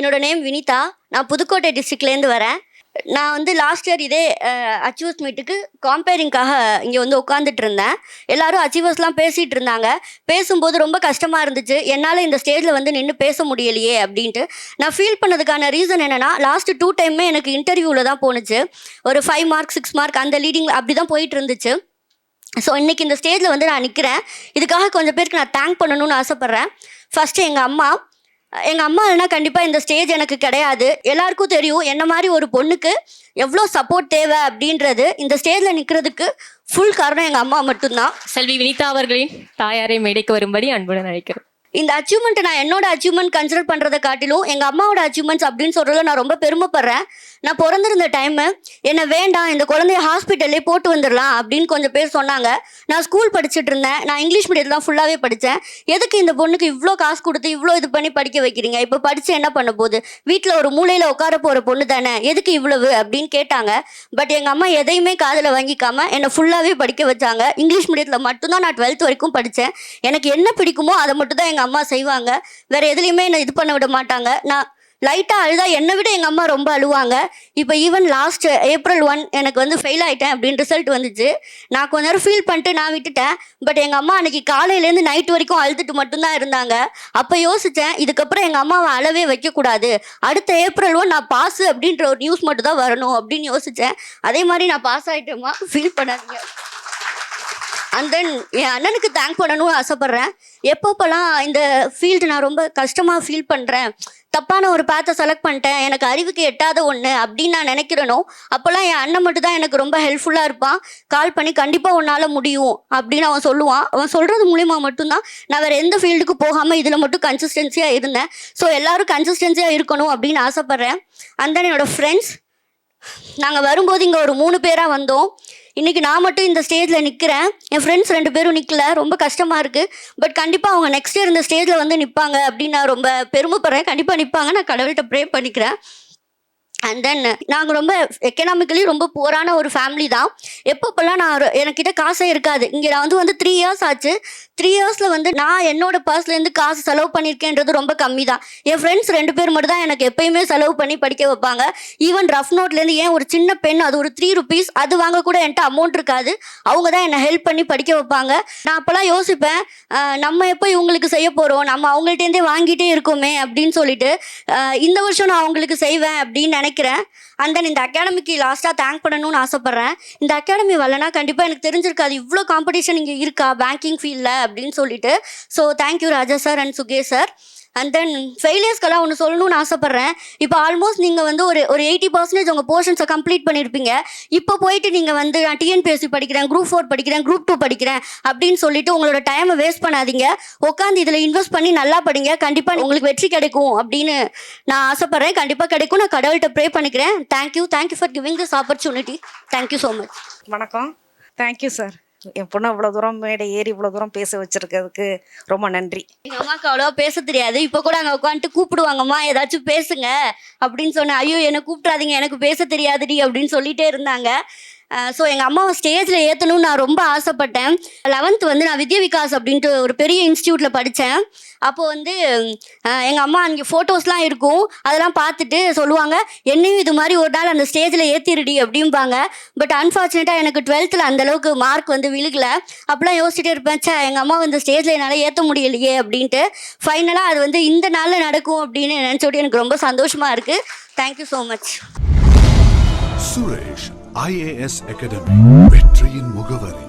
என்னோட நேம் வினிதா. நான் புதுக்கோட்டை டிஸ்ட்ரிக்ட்லேருந்து வரேன். நான் வந்து லாஸ்ட் இயர் இதே அச்சீவர்ஸ் மீட்டுக்கு காம்பேரிங்காக இங்கே வந்து உட்காந்துட்டு இருந்தேன். எல்லாரும் அச்சீவர்ஸ்லாம் பேசிகிட்டு இருந்தாங்க. பேசும்போது ரொம்ப கஷ்டமாக இருந்துச்சு. என்னால் இந்த ஸ்டேஜில் வந்து நின்று பேச முடியலையே அப்படின்ட்டு. நான் ஃபீல் பண்ணதுக்கான ரீசன் என்னென்னா லாஸ்ட் டூ டைமே எனக்கு இன்டர்வியூவில் தான் போணுச்சு. ஒரு ஃபைவ் மார்க் சிக்ஸ் மார்க் அந்த லீடிங் அப்படி தான் போயிட்டு இருந்துச்சு. ஸோ இன்றைக்கி இந்த ஸ்டேஜில் வந்து நான் நிற்கிறேன் இதுக்காக கொஞ்சம் பேருக்கு நான் தேங்க் பண்ணணும்னு ஆசைப்பட்றேன். ஃபஸ்ட்டு எங்கள் அம்மா எங்கள் அம்மா இல்லைனா கண்டிப்பாக இந்த ஸ்டேஜ் எனக்கு கிடையாது. எல்லாருக்கும் தெரியும் என்ன மாதிரி ஒரு பொண்ணுக்கு எவ்வளோ சப்போர்ட் தேவை அப்படின்றது. இந்த ஸ்டேஜில் நிற்கிறதுக்கு ஃபுல் காரணம் எங்கள் அம்மா மட்டும்தான். செல்வி வினிதா அவர்களின் தாயாரை மேடைக்கு வரும்படி அன்புடன் அழைக்கிறேன். இந்த அச்சீவ்மெண்ட்டை நான் என்னோட அச்சீவ்மெண்ட் கன்சிடர் பண்ணுறதை காட்டிலும் எங்கள் அம்மாவோட அச்சீவ்மெண்ட்ஸ் அப்படின்னு சொல்கிறதுல நான் ரொம்ப பெருமைப்படுறேன். நான் பிறந்திருந்த டைமு என்னை வேண்டாம் இந்த குழந்தைய ஹாஸ்பிட்டல்லே போட்டு வந்துடலாம் அப்படின்னு கொஞ்சம் பேர் சொன்னாங்க. நான் ஸ்கூல் படிச்சுட்டு இருந்தேன். நான் இங்கிலீஷ் மீடியத்தில் தான் ஃபுல்லாகவே படித்தேன். எதுக்கு இந்த பொண்ணுக்கு இவ்வளோ காசு கொடுத்து இவ்வளோ இது பண்ணி படிக்க வைக்கிறீங்க? இப்போ படித்து என்ன பண்ண போகுது? வீட்டில் ஒரு மூலையில் உட்கார போகிற பொண்ணு தானே? எதுக்கு இவ்வளவு? அப்படின்னு கேட்டாங்க. பட் எங்கள் அம்மா எதையுமே காதில் வாங்கிக்காம என்னை ஃபுல்லாகவே படிக்க வச்சாங்க. இங்கிலீஷ் மீடியத்தில் மட்டும்தான் நான் டுவெல்த் வரைக்கும் படித்தேன். எனக்கு என்ன பிடிக்குமோ அதை மட்டும் தான் எங்கள் எங்கள் அம்மா செய்வாங்க. வேறு எதுலேயுமே என்னை இது பண்ண விட மாட்டாங்க. நான் லைட்டாக அழுதா என்னை விட எங்கள் அம்மா ரொம்ப அழுவாங்க. இப்போ ஈவன் லாஸ்ட் ஏப்ரல் ஒன் எனக்கு வந்து ஃபெயில் ஆகிட்டேன் அப்படின்னு ரிசல்ட் வந்துச்சு. நான் கொஞ்ச நேரம் ஃபீல் பண்ணிட்டு நான் விட்டுட்டேன். பட் எங்கள் அம்மா அன்னைக்கு காலையிலேருந்து நைட் வரைக்கும் அழுதுட்டு மட்டும்தான் இருந்தாங்க. அப்போ யோசித்தேன் இதுக்கப்புறம் எங்கள் அம்மாவை அழவே வைக்கக்கூடாது. அடுத்த ஏப்ரல் ஒன் நான் பாஸ் அப்படின்ற ஒரு நியூஸ் மட்டும் தான் வரணும் அப்படின்னு யோசித்தேன் அதே மாதிரி நான் பாஸ் ஆகிட்டேமா ஃபீல் பண்ணாதீங்க. அண்ட் தென் என் அண்ணனுக்கு தேங்க் பண்ணணும்னு ஆசைப்பட்றேன். எப்பப்போலாம் இந்த ஃபீல்டு நான் ரொம்ப கஷ்டமாக ஃபீல் பண்ணுறேன் தப்பான ஒரு பாத்தை செலக்ட் பண்ணிட்டேன் எனக்கு அறிவுக்கு எட்டாத ஒன்று அப்படின்னு நான் நினைக்கிறேனோ அப்போல்லாம் என் அண்ணன் மட்டும் தான் எனக்கு ரொம்ப ஹெல்ப்ஃபுல்லாக இருப்பான். கால் பண்ணி கண்டிப்பாக உன்னால் முடியும் அப்படின்னு அவன் சொல்லுவான். அவன் சொல்கிறது மூலிமா மட்டும்தான். நான் வேறு எந்த ஃபீல்டுக்கு போகாமல் இதில் மட்டும் கன்சிஸ்டன்சியாக இருந்தேன். ஸோ எல்லோரும் கன்சிஸ்டன்சியாக இருக்கணும் அப்படின்னு ஆசைப்பட்றேன். அண்ட் தென் என்னோடய ஃப்ரெண்ட்ஸ் நாங்கள் வரும்போது இங்கே ஒரு மூணு பேராக வந்தோம். இன்றைக்கி நான் மட்டும் இந்த ஸ்டேஜில் நிற்கிறேன் என் ஃப்ரெண்ட்ஸ் ரெண்டு பேரும் நிற்கல ரொம்ப கஷ்டமாக இருக்குது பட் கண்டிப்பாக அவங்க நெக்ஸ்ட் இயர் இந்த ஸ்டேஜில் வந்து நிற்பாங்க அப்படின்னு நான் ரொம்ப பெருமைப்படுறேன். கண்டிப்பாக நிற்பாங்க நான் கடவுள்கிட்ட ப்ரே பண்ணிக்கிறேன். அண்ட் தென் நாங்கள் ரொம்ப எக்கனாமிக்கலி ரொம்ப புவரான ஒரு ஃபேமிலி தான். எப்பப்போல்லாம் நான் எனக்கிட்ட காசே இருக்காது. இங்கே நான் வந்து வந்து த்ரீ இயர்ஸ் ஆச்சு. த்ரீ இயர்ஸில் வந்து நான் என்னோட பர்ஸ்லேருந்து காசு செலவு பண்ணியிருக்கேன்றது ரொம்ப கம்மி தான். என் ஃப்ரெண்ட்ஸ் ரெண்டு பேர் மட்டும் தான் எனக்கு எப்பயுமே செலவு பண்ணி படிக்க வைப்பாங்க. ஈவன் ரஃப் நோட்லேருந்து ஏன் ஒரு சின்ன பெண் அது ஒரு த்ரீ ருபீஸ் அது வாங்க கூட என்கிட்ட அமௌண்ட் இருக்காது. அவங்க தான் என்னை ஹெல்ப் பண்ணி படிக்க வைப்பாங்க. நான் அப்போல்லாம் யோசிப்பேன் நம்ம எப்போ இவங்களுக்கு செய்ய போகிறோம் நம்ம அவங்கள்ட்டேருந்தே வாங்கிட்டே இருக்கோமே அப்படின்னு சொல்லிட்டு இந்த வருஷம் நான் அவங்களுக்கு செய்வேன் அப்படின்னு நினைக்கிறேன் அண்ட் தென் இந்த அகாடமிக்கு லாஸ்ட்டாக தேங்க் பண்ணணும்னு ஆசைப்பட்றேன். இந்த அகாடமி வரலனா கண்டிப்பாக எனக்கு தெரிஞ்சிருக்காது. இவ்வளோ காம்படிஷன் இங்கே இருக்கா? பேங்கிங் ஃபீல்டில் அப்படின்னு சொல்லிட்டு. So thank you Raja sir and Sukesh sir and then ஃபெயிலியர்ஸ்க்கெல்லாம் ஒன்று சொல்லணும்னு ஆசைப்பட்றேன். இப்போ ஆல்மோஸ்ட் நீங்கள் வந்து ஒரு ஒரு எயிட்டி பர்சன்டேஜ் உங்கள் போர்ஷன்ஸை கம்ப்ளீட் பண்ணியிருப்பீங்க இப்போ போயிட்டு நீங்கள் வந்து நான் டிஎன்பிஎஸ்சி படிக்கிறேன் குரூப் ஃபோர் படிக்கிறேன் குரூப் டூ படிக்கிறேன் அப்படின்னு சொல்லிட்டு உங்களோட டைமை வேஸ்ட் பண்ணாதீங்க. உட்காந்து இதில் இன்வெஸ்ட் பண்ணி நல்லா படிங்க. கண்டிப்பாக உங்களுக்கு வெற்றி கிடைக்கும் அப்படின்னு நான் ஆசைப்பட்றேன். கண்டிப்பாக கிடைக்கும். நான் கடவுள்கிட்ட ப்ரே பண்ணிக்கிறேன். Thank you thank you for giving this opportunity thank you so much வணக்கம். தேங்க்யூ சார் என் பொண்ணு இவ்வளோ தூரம் மேடை ஏறி இவ்வளோ தூரம் பேச வச்சிருக்கிறதுக்கு ரொம்ப நன்றி. எங்கள் அம்மாவுக்கு அவ்வளோவா பேச தெரியாது. இப்போ கூட அங்கே உட்காந்துட்டு கூப்பிடுவாங்கம்மா ஏதாச்சும் பேசுங்க அப்படின்னு சொன்னேன். ஐயோ என்னை கூப்பிட்றாதீங்க எனக்கு பேச தெரியாதுடி அப்படின்னு சொல்லிட்டே இருந்தாங்க. ஸோ எங்கள் அம்மாவை ஸ்டேஜில் ஏற்றணும்னு நான் ரொம்ப ஆசைப்பட்டேன். லெவன்த் வந்து நான் வித்யா விகாஸ் அப்படின்ட்டு ஒரு பெரிய இன்ஸ்டியூட்டில் படித்தேன் அப்போ வந்து எங்கள் அம்மா அங்கே ஃபோட்டோஸ்லாம் இருக்கும். அதெல்லாம் பார்த்துட்டு சொல்லுவாங்க என்னையும் இது மாதிரி ஒரு நாள் அந்த ஸ்டேஜில் ஏற்றிருடி அப்படிம்பாங்க. பட் அன்ஃபார்ச்சுனேட்டாக எனக்கு டுவெல்த்தில் அந்தளவுக்கு மார்க் வந்து விழுகல. அப்போலாம் யோசிச்சுட்டே இருப்பேன் சே எங்கள் அம்மா வந்து ஸ்டேஜில் என்னால் ஏற்ற முடியலையே அப்படின்ட்டு. ஃபைனலாக அது வந்து இந்த நாளில் நடக்கும் அப்படின்னு நினச்சோட்டு எனக்கு ரொம்ப சந்தோஷமாக இருக்குது thank you so much Suresh IAS academy வெற்றியின் முகவரி.